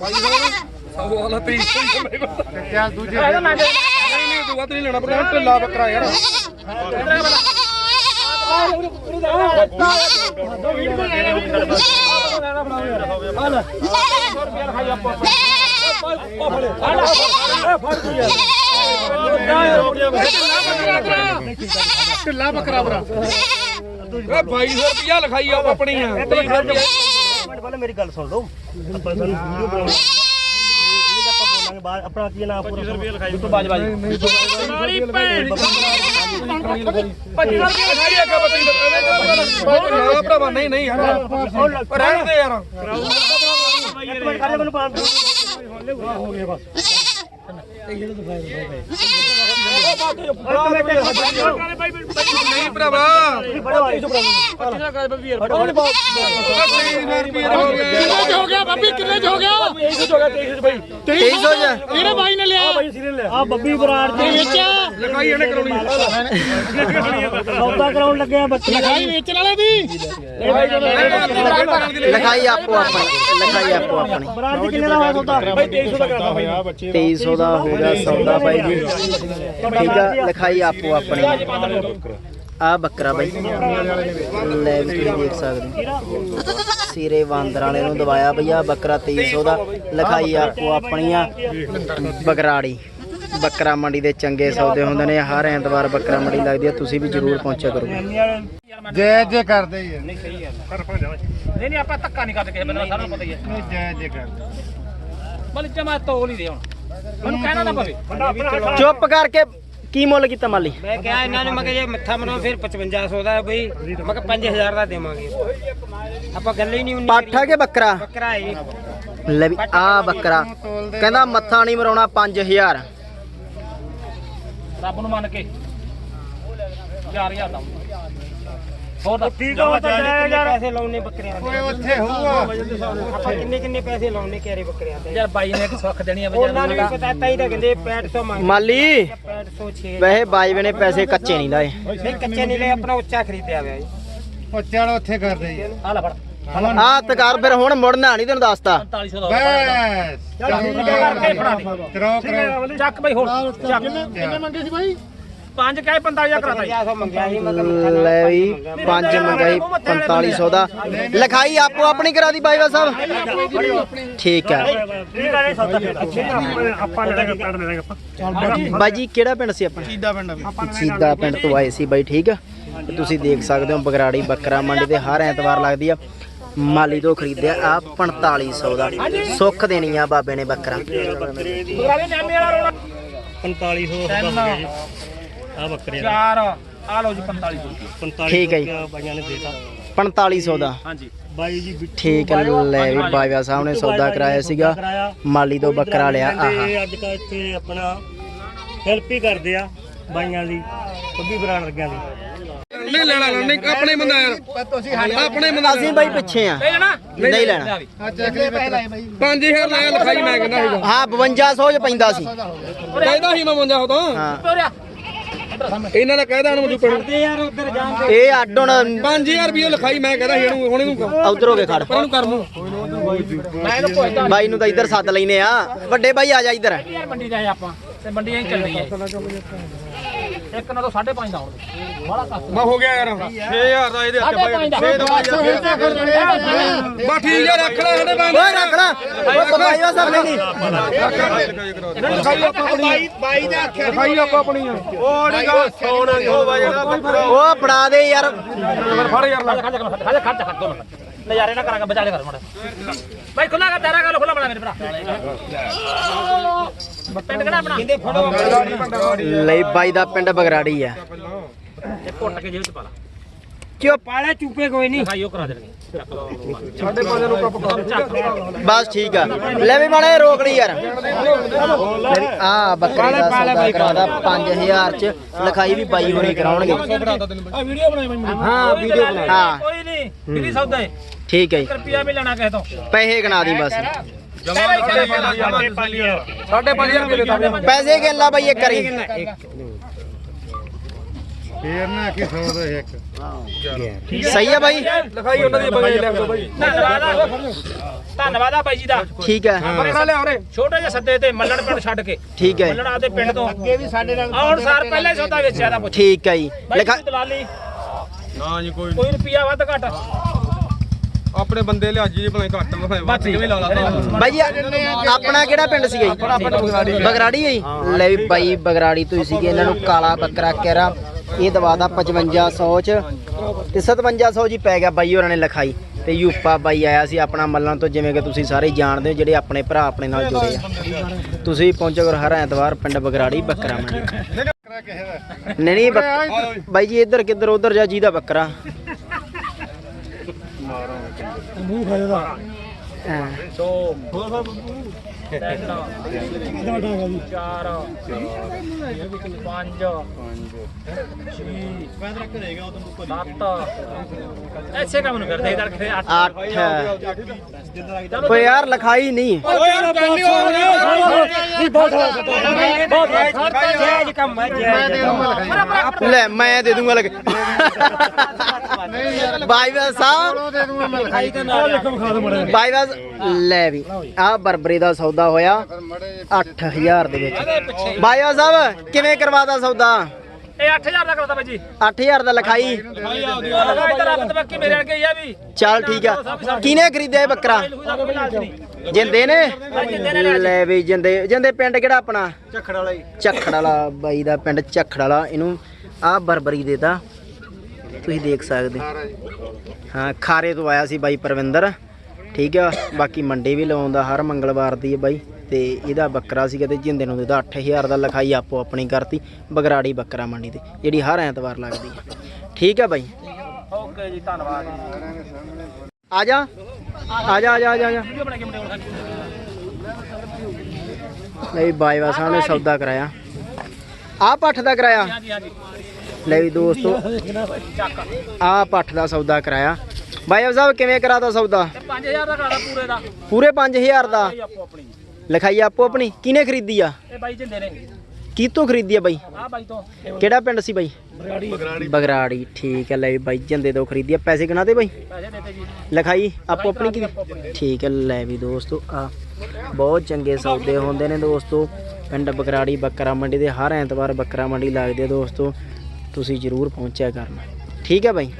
ਸੌ ਵਾਲਾ ਤੇ ਚੱਲ ਦੂਜੇ ਨਹੀਂ ਨਹੀਂ ਤੂੰ ਵੱਧ ਨਹੀਂ ਲੈਣਾ ਪਰ ਢਿੱਲਾ ਬੱਕਰਾ ਯਾਰ ਢਿੱਲਾ ਬੱਕਰਾ ਭਰਾ ਓਏ 2200 ਰੁਪਿਆ ਲਿਖਾਈ ਆਪ ਆਪਣੀ ਆ? ਮਿੰਟ ਪਹਿਲਾਂ ਮੇਰੀ ਗੱਲ ਸੁਣ ਲਓ। ਆਪਾਂ ਸਾਰੀ ਵੀਡੀਓ ਬਣਾਉਣੀ ਇਹਦੇ ਆਪਾਂ ਬੋਲਾਂਗੇ ਬਾਅਦ ਆਪਣਾ ਕੀ ਨਾਮ ਪੂਰਾ 25 ਰੁਪਏ ਲਿਖਾਈ ਬਾਜ ਬਾਜ ਸਾਰੀ ਭੈਣ। 25 ਰੁਪਿਆ ਲਿਖਾਈ ਆ ਕਾ ਬਤਈ ਨਾ ਭਰਾਵਾ ਨਹੀਂ ਨਹੀਂ ਯਾਰ ਰਹਿਣ ਦੇ ਯਾਰ। ਇੱਕ ਮਿੰਟ ਖੜੇ ਮੈਨੂੰ ਪਾਣ ਹੋ ਗਿਆ ਬਸ ਨਹੀਂ ਭਰਾਵਾ ਬੜਾ ਵਾਰੀ ਹੋ ਗਿਆ ਬੱਬੀ? ਕਿੰਨੇ ਚ ਹੋ ਗਿਆ? 2300 ਚ ਕਿਹੜੇ ਬਾਈ। ਨੇ ਲਿਆ। ਆ ਬੱਬੀ ਬਰਾੜ ਦੇ। ਵਿੱਚ ਲਿਖਾਈ ਇਹਨੇ ਕਰਾਉਣੀ ਸੌਦਾ ਕਰਾਉਣ ਲੱਗੇ ਆ ਬੱਚੇ। ਲਿਖਾਈ ਵੇਚਣ ਵਾਲੇ ਦੀ। ਲਿਖਾਈ ਆਪੋ ਆਪਣੀ ਲਿਖਾਈ ਆਪੋ ਆਪਣੀ। ਬਰਾੜ ਦੇ ਕਿੰਨੇ ਦਾ ਹੋਇਆ ਸੌਦਾ? ਬਾਈ 2300 ਦਾ ਕਰਾਤਾ ਬਾਈ 2300 ਦਾ ਹੋ ਗਿਆ ਸੌਦਾ ਬਾਈ ਜੀ। ਠੀਕ ਆ ਲਿਖਾਈ ਆਪੋ ਆਪਣੀ। ਆ ਬੱਕਰਾ ਬਾਈ। ਲੈ ਵੀ ਤੁਸੀਂ ਦੇਖ ਸਕਦੇ ਹੋ। ਸਿਰੇ ਬਾਂਦਰ ਵਾਲੇ ਨੂੰ ਦਵਾਇਆ ਬਈ ਆ ਬੱਕਰਾ 2300 ਦਾ। ਲਿਖਾਈ ਆਪੋ ਆਪਣੀ ਆ ਬਗਰਾੜੀ। ਬੱਕਰਾ ਮੰਡੀ ਦੇ ਚੰਗੇ ਸੌਦੇ ਹੁੰਦੇ ਨੇ। ਹਰ ਐਤਵਾਰ ਬੱਕਰਾ ਮੰਡੀ ਲੱਗਦੀ ਆ। ਤੁਸੀਂ ਵੀ ਜ਼ਰੂਰ ਪਹੁੰਚਿਆ ਕਰੋ। ਜੈ ਜੈ ਕਰਦੇ ਯਾਰ ਨਹੀਂ ਨਹੀਂ ਆਪਾਂ ਧੱਕਾ ਨਹੀਂ ਕਰਦੇ ਕਿਸੇ ਬੰਦੇ ਨਾਲ ਸਾਰਿਆਂ ਨੂੰ ਪਤਾ ਹੀ ਹੈ ਜੈ ਜੈ ਕਰਦੇ। ਬਲ ਜਮਾ ਤੋਲ ਹੀ ਦੇ ਹੁਣ। ਮੈਨੂੰ ਕਹਿਣਾ ਨਾ ਪਵੇ। ਚੁੱਪ ਕਰਕੇ ਕੀ ਮੁੱਲ ਕੀਤਾ ਮਾਲੀ? ਮੈਂ ਕਿਹਾ ਇਹਨਾਂ ਨੂੰ ਮੈਂ ਕਿਹਾ ਜੇ ਮੱਥਾ ਮਰੋ ਫਿਰ 5500 ਦਾ ਹੈ ਬਈ। ਮੈਂ ਕਿਹਾ 5000 ਦਾ ਦੇਵਾਂਗੇ। ਆਪਾਂ ਗੱਲ ਹੀ ਨਹੀਂ ਉਨੀ ਪਾਠਾ ਕੇ ਬੱਕਰਾ? ਬੱਕਰਾ ਹੈ ਲੈ ਵੀ ਆ ਬੱਕਰਾ। ਕਹਿੰਦਾ ਮੱਥਾ ਨਹੀਂ ਮਰਾਉਣਾ 5000 ਰੱਬ ਨੂੰ ਮੰਨ ਕੇ। 4000 ਦਾ। ਹੋਰ ਠੀਕ ਆ ਤਾਂ ਜਾਇਜ਼ ਯਾਰ? ਪੈਸੇ ਲਾਉਣੇ ਬੱਕਰੀਆਂ ਦੇ। ਓਏ ਉੱਥੇ ਹੋਊਗਾ। ਆਪਾਂ ਕਿੰਨੇ ਕਿੰਨੇ ਪੈਸੇ ਲਾਉਣੇ ਕਿਹੜੇ ਬੱਕਰੀਆਂ ਦੇ? ਯਾਰ ਬਾਈ ਨੇ ਇੱਕ ਸੁੱਖ ਦੇਣੀ ਆ ਉਹਨਾਂ ਨੂੰ ਵੀ ਪਤਾ ਤਾਂ ਹੀ ਤਾਂ ਕਹਿੰਦੇ 6500 ਮੰਗ ਮਾਲੀ 6506 ਵੈਸੇ ਬਾਜਵੇ ਨੇ ਪੈਸੇ ਕੱਚੇ ਨਹੀਂ ਲਾਏ। ਨਹੀਂ ਕੱਚੇ ਨਹੀਂ ਲੈ ਆਪਣਾ ਉੱਚਾ ਖਰੀਦਿਆ ਹੋਇਆ ਜੀ। ਉਹ ਚੱਲ ਉੱਥੇ ਕਰਦੇ ਯਾਰ ਆ ਲੈ ਫੜ। ਆ ਤਕਾਰ ਫਿਰ ਹੁਣ ਮੁੜਨਾ ਨਹੀਂ ਤੈਨੂੰ ਦੱਸਤਾ। 4500 ਦਾ ਬਸ। ਚੱਕ ਬਈ ਹੋਰ। ਚੱਕ। ਕਿੰਨੇ ਮੰਗੇ ਸੀ ਬਾਈ? ਪੰਜ ਕਹੇ 45000 ਕਰਾਤਾ ਜੀ। 500 ਮੰਗਿਆ ਸੀ ਮਤਲਬ ਲੈ ਵੀ ਪੰਜ ਮੰਗਾਈ 4500 ਦਾ। ਲਿਖਾਈ ਆਪੋ ਆਪਣੀ ਕਰਾ ਦੀ ਬਾਈਵਾ ਸਾਹਿਬ। ਠੀਕ ਹੈ। ਬਾਈ ਜੀ ਕਿਹੜਾ ਪਿੰਡ ਸੀ ਆਪਣਾ? ਸੀਦਾ ਪਿੰਡ ਸੀਦਾ ਪਿੰਡ ਤੋਂ ਆਏ ਸੀ ਬਾਈ ਠੀਕ ਆ? ਤੇ ਤੁਸੀਂ ਦੇਖ ਸਕਦੇ ਹੋ ਬਗਰਾੜੀ ਬੱਕਰਾ ਮੰਡੀ ਤੇ ਹਰ ਐਤਵਾਰ ਲੱਗਦੀ ਆ। ਮਾਲੀ ਤੋਂ ਖਰੀਦਿਆ ਆ 4500 ਦਾ। ਸੁੱਖ ਦੇਣੀ ਆ ਬਾਬੇ ਨੇ ਬੱਕਰਾ। ਬੱਕਰੇ ਦੀ ਬੁਲਾਵੇ ਨਾਮੇ ਵਾਲਾ ਰੋਣਾ 4500 ਦਾ ਆ ਬੱਕਰੇ ਦਾ ਚਾਰ ਆ ਲਓ ਜੀ 4500 45 ਠੀਕ ਹੈ ਜੀ। ਬਾਈਆਂ ਨੇ ਦੇਤਾ। 4500 ਦਾ। ਹਾਂਜੀ। ਬਾਈ ਜੀ ਬਿੱਟੂ ਠੀਕ ਹੈ ਲੈ ਵੀ ਬਾਈਵਾ ਸਾਹਿਬ ਨੇ ਸੌਦਾ ਕਰਾਇਆ ਸੀਗਾ। ਮਾਲੀ ਤੋਂ ਬੱਕਰਾ ਲਿਆ। ਆਹਾ। ਬੰਦੇ ਅੱਜ ਕੱਲ੍ਹ ਇੱਥੇ ਆਪਣਾ ਹੈਲਪ ਹੀ ਕਰਦੇ ਆ ਬਾਈਆਂ ਦੀ ਬੱਬੀ ਬਰਾੜ ਲੱਗਿਆਂ ਦੀ। ਨਹੀਂ ਲੈਣਾ ਨਹੀਂ ਆਪਣੇ ਬੰਦਾ ਯਾਰ। ਆਪਣੇ ਬੰਦਾ ਅਸੀਂ ਬਾਈ ਪਿੱਛੇ ਆ। ਨਹੀਂ ਲੈਣਾ। ਬੱਕਰਾ 5000 ਲੈ ਲਿਖਾਈ ਮੈਂ ਕਹਿੰਦਾ ਸੀਗਾ। ਹਾਂ 5200 ਚ ਪੈਂਦਾ ਸੀ। ਕਹਿੰਦਾ ਸੀ ਮੈਂ ਮੰਜਾ ਹੋ ਤਾਂ। ਹਾਂ। ਤੋਰਿਆ। ਇਹਨਾਂ ਦਾ ਕਹਿਦਾ ਨੂੰ। ਯਾਰ ਉਧਰ ਜਾਣ ਇਹ ਅੱਡ ਹੁਣ 5000 ਰੁਪਏ ਲਿਖਾਈ ਮੈਂ ਕਹਿੰਦਾ ਸੀ ਇਹਨੂੰ ਹੁਣ ਇਹਨੂੰ ਉਧਰ ਹੋ ਕੇ ਖੜ। ਪਰ ਇਹਨੂੰ ਕਰ ਨੂੰ ਮੈਂ ਇਹਨੂੰ ਪੁੱਛਦਾ ਬਾਈ ਨੂੰ ਤਾਂ ਇੱਧਰ ਸੱਦ ਲੈਨੇ ਆ। ਵੱਡੇ ਬਾਈ ਆ ਜਾ ਇੱਧਰ। ਯਾਰ ਮੰਡੀ ਜਾਏ ਆਪਾਂ ਤੇ ਮੰਡੀ ਐਂ ਚੱਲਦੀ ਹੈ ਇੱਕ ਨਾ ਤੋਂ 5.5 ਦਾ ਹੁਣ। ਬੜਾ ਕੱਸ ਮੈਂ ਹੋ ਗਿਆ ਯਾਰ। 6000 ਦਾ ਇਹਦੇ ਹੱਥ 5.5 ਦਾ। ਬਾ ਠੀਕ ਹੈ ਰੱਖ ਲੈ ਸਾਡੇ ਬੰਦ। ਓਏ ਰੱਖ ਲੈ। ਓਏ ਬਾਈਵਾ ਸਾਹਿਬ ਨਹੀਂ। ਲਿਖਾਈ ਆਪਾਂ ਆਪਣੀ। ਬਾਈ ਦਾ ਆਖਿਆ ਲਿਖਾਈ ਆਪਾਂ ਆਪਣੀ। ਉਹ ਨਹੀਂ ਗਾ ਸੋਨਾ ਹੋ ਬਾਈ ਉਹ ਫੜਾ ਦੇ ਯਾਰ। ਫੜ ਯਾਰ ਲੈ ਖੜ ਖੜ ਖੜ ਦੋ ਨਜ਼ਾਰੇ ਨਾ ਕਰਾਂਗਾ ਬਚਾ ਲੈ ਕਰ ਮੜਾ ਭਾਈ ਖੁੱਲਾ ਕਰ ਤਾਰਾ ਕਰ ਖੁੱਲਾ ਬਣਾ ਮੇਰੇ ਭਰਾ ਪਿੰਡ ਕਿਹੜਾ ਆਪਣਾ? ਲਈ ਬਾਈ ਦਾ ਪਿੰਡ ਬਗਰਾੜੀ ਆ। ਤੇ ਕੁੱਟ ਕੇ ਜੇਬ ਚ ਪਾ ਲਾ। ਚੁੱਪ ਪਾਲੇ ਚੂਪੇ ਕੋਈ ਨਹੀਂ। ਉਹ ਕਰਾ ਦੇਣਗੇ। ਸਾਡੇ ਪੰਜ ਨੂੰ ਕੱਪ ਕਰ ਬਸ ਠੀਕ ਆ। ਲੈ ਵੀ ਮਾੜੇ ਰੋਕ ਲਈ ਯਾਰ। ਆ ਬੱਕਰੀ ਦਾ ਸੌਦਾ ਕਰਾਦਾ 5000 ਚ ਲਿਖਾਈ ਵੀ ਬਾਈ ਹੋਣੀ ਕਰਾਉਣਗੇ। ਆ ਵੀਡੀਓ ਬਣਾਈ ਮੈਂ ਹਾਂ ਵੀਡੀਓ ਬਣਾ। ਹਾਂ। ਕੋਈ ਨਹੀਂ ਕਿਹਦੀ ਸੌਦਾ ਹੈ। ਠੀਕ ਹੈ ਜੀ। ਰੁਪਿਆ ਵੀ ਲੈਣਾ ਕਿਸੇ ਤੋਂ। ਪੈਸੇ ਗਣਾ ਦੀ ਬਸ। ਸਾਡੇ 5000 ਰੁਪਏ ਦੇ ਦਾਂਗੇ। ਪੈਸੇ ਗਿਣ ਲਾ ਬਾਈ ਇੱਕ ਕਰੀ ਫੇਰ ਨਾ ਕਿ 100 ਦਾ ਇੱਕ। ਸਹੀ ਹੈ ਬਾਈ। ਲਿਖਾਈ ਉਹਨਾਂ ਦੀ ਬੰਗੇ ਲਿਖ ਦੋ ਬਾਈ। ਧੰਨਵਾਦ ਆ। ਧੰਨਵਾਦ ਆ ਬਾਈ ਜੀ ਦਾ। ਠੀਕ ਹੈ। ਬੱਕਰਾ ਲਿਆ ਉਰੇ ਛੋਟੇ ਜਿਹੇ ਸੱਦੇ ਤੇ ਮੱਲਣ ਪਿੰਡ ਛੱਡ ਕੇ। ਠੀਕ ਹੈ। ਮੱਲਣ ਆਦੇ ਪਿੰਡ ਤੋਂ। ਅੱਗੇ ਵੀ ਸਾਡੇ ਨਾਲ ਆਉਣ ਸਾਰ ਪਹਿਲੇ ਸੌਦਾ ਵੇਚਿਆ ਦਾ ਪੁੱਛ ਠੀਕ ਹੈ ਜੀ। ਬਾਈ ਲਿਖਾ ਜੀ ਦਲਾਲੀ। ਨਾ ਜੀ ਕੋਈ ਕੋਈ ਰੁਪਿਆ ਵੱਧ ਘੱਟ। ਆਪਣੇ ਬੰਦੇ ਲਿਆਜੀ ਜੀ ਭਾਵੇਂ ਘੱਟ ਭਾਵੇਂ ਵੱਧ। ਕਿਵੇਂ ਲਾ ਲਾ ਬਾਈ ਜੀ, ਆਪਣਾ ਕਿਹੜਾ ਪਿੰਡ ਸੀਗਾ ਜੀ? ਬਗਰਾੜੀ। ਬਗਰਾੜੀ ਹੈ ਜੀ? ਲੈ ਵੀ ਬਾਈ ਬਗਰਾੜੀ ਤੋਂ ਹੀ ਸੀਗੇ। ਇਹਨਾਂ ਨੂੰ ਕਾਲਾ ਬੱਕਰਾ ਕਹਿਰਾ। ਇਹ ਦਵਾਦਾ 5500 ਚ। ਤੇ 5700 ਜੀ ਪੈ ਗਿਆ ਬਾਈ ਹੋਰਾਂ ਨੇ ਲਿਖਾਈ। ਤੇ ਯੂਪਾ ਬਾਈ ਆਇਆ ਸੀ ਆਪਣਾ ਮੱਲਾਂ ਤੋਂ ਜਿਵੇਂ ਕਿ ਤੁਸੀਂ ਸਾਰੇ ਜਾਣਦੇ ਹੋ ਜਿਹੜੇ ਆਪਣੇ ਭਰਾ ਆਪਣੇ ਨਾਲ ਜੁੜੇ ਆ। ਤੁਸੀਂ ਪਹੁੰਚੋ ਕਰੋ ਹਰ ਐਤਵਾਰ ਪਿੰਡ ਬਗਰਾੜੀ ਬੱਕਰਾ ਮੰਡੀ। ਨਹੀਂ ਨਹੀਂ ਬੱਕ- ਬਾਈ ਜੀ ਇੱਧਰ ਕਿੱਧਰ ਉਧਰ ਜਾ ਜੀ ਦਾ ਬੱਕਰਾ ਹਾਂ। ਚਾਰ ਪੰਜ ਛੇ ਸੱਤ ਐਸੇ ਕੰਮ ਨੂੰ ਕਰਦੇ ਇਧਰ ਕਿਤੇ ਅੱਠ। ਅੱਠ। ਕੋਈ ਯਾਰ ਲਿਖਾਈ ਨਹੀਂ। ਜਾਇਜ਼ ਕੰਮ ਹੈ ਜਾਇਜ਼ ਲੈ ਮੈਂ ਦੇ ਦੂੰਗਾ ਲਗ ਬਾਈ ਬਾਈ ਸਾਹਿਬ ਦੇ ਦੂੰਗਾ ਮੈਂ ਲਿਖਾਈ। ਬਾਈ ਬਾਈ ਲੈ ਵੀ ਆ ਬਰਬਰੀ ਦਾ ਸੌਦਾ ਹੋਇਆ 8000 ਦੇ ਵਿੱਚ। ਬਾਈ ਬਾਈ ਸਾਹਿਬ ਕਿਵੇਂ ਕਰਵਾਦਾ ਸੌਦਾ? ਇਹ 8000 ਦਾ ਕਰਦਾ ਬਾਈ ਜੀ। 8000 ਦਾ ਲਿਖਾਈ। ਚੱਲ ਠੀਕ ਆ। ਕਿਨੇ ਖਰੀਦਿਆ ਇਹ ਬੱਕਰਾ? ਜਿੰਦੇ ਨੇ? ਲੈ ਵੀ ਜਿੰਦੇ। ਜਿੰਦੇ ਪਿੰਡ ਕਿਹੜਾ ਆਪਣਾ? ਝੱਖੜ ਵਾਲਾ ਝੱਖੜ ਵਾਲਾ ਬਾਈ ਦਾ ਪਿੰਡ ਝੱਖੜ ਵਾਲਾ ਇਹਨੂੰ ਆ ਬਰਬਰੀ ਦੇਤਾ। ਤੁਸੀਂ ਦੇਖ ਸਕਦੇ। ਹਾਂ ਖਾਰੇ ਤੋਂ ਆਇਆ ਸੀ ਬਾਈ ਪਰਵਿੰਦਰ। ਠੀਕ ਆ ਬਾਕੀ ਮੰਡੀ ਵੀ ਲਵਾਉਂਦਾ ਹਰ ਮੰਗਲਵਾਰ ਦੀ ਹੈ ਬਾਈ ਤੇ ਇਹਦਾ ਬੱਕਰਾ ਸੀਗਾ ਤੇ ਜਿੰਦੇ ਨੂੰ ਦੇਦਾ 8000 ਦਾ ਲਿਖਾਈ ਆਪੋ ਆਪਣੀ ਕਰਤੀ ਬਗਰਾੜੀ ਬੱਕਰਾ ਮੰਡੀ ਤੇ ਜਿਹੜੀ ਹਰ ਐਤਵਾਰ ਲੱਗਦੀ ਹੈ ਠੀਕ ਆ ਬਾਈ। ਓਕੇ ਜੀ ਧੰਨਵਾਦ ਆ ਜਾ। ਆ ਜਾ ਆ ਜਾ ਆ ਜਾ ਆ ਜਾ। ਲੈ ਵੀ ਬਾਈ ਵਾ ਸਾਹਮਣੇ ਸੌਦਾ ਕਰਾਇਆ। ਆ ਪੱਠ ਦਾ ਕਰਾਇਆ? ਲੈ ਵੀ ਦੋਸਤੋ। ਆ ਪੱਠ ਦਾ ਸੌਦਾ ਕਰਾਇਆ। ਬਾਈ ਸਾਹਿਬ ਕਿਵੇਂ ਕਰਾਤਾ ਸੌਦਾ? ਤੇ 5000 ਦਾ ਕਰਦਾ ਪੂਰੇ ਦਾ। ਪੂਰੇ 5000 ਦਾ? ਆਪੋ ਆਪਣੀ। ਲਿਖਾਈ ਆਪੋ ਆਪਣੀ। ਕਿਹਨੇ ਖਰੀਦੀ ਆ? ਇਹ ਬਾਈ ਜਿੰਦੇ ਨੇ। ਕੀ ਤੋਂ ਖਰੀਦੀ ਆ ਬਾਈ? ਆ ਬਾਈ ਤੋਂ। ਕਿਹੜਾ ਪਿੰਡ ਸੀ ਬਾਈ? ਬਗਰਾੜੀ। ਠੀਕ ਹੈ ਲੈ ਵੀ ਬਾਈ ਜੰਦੇ ਤੋਂ ਖਰੀਦੀ ਆ। ਪੈਸੇ ਕਿੰਨਾ ਦੇ ਬਾਈ? ਪੈਸੇ ਦੇਤੇ ਜੀ। ਲਿਖਾਈ ਆਪੋ ਆਪਣੀ ਕੀ ਠੀਕ ਹੈ ਲੈ ਵੀ ਦੋਸਤੋ ਆ ਬਹੁਤ ਚੰਗੇ ਸੌਦੇ ਹੁੰਦੇ ਨੇ ਦੋਸਤੋ। ਪਿੰਡ ਬਕਰਾੜੀ ਬੱਕਰਾ ਮੰਡੀ ਦੇ ਹਰ ਐਤਵਾਰ ਬੱਕਰਾ ਮੰਡੀ ਲੱਗਦੀ ਹੈ ਦੋਸਤੋ। ਤੁਸੀਂ ਜ਼ਰੂਰ ਪਹੁੰਚਿਆ ਕਰਨਾ। ਠੀਕ ਹੈ ਬਾਈ?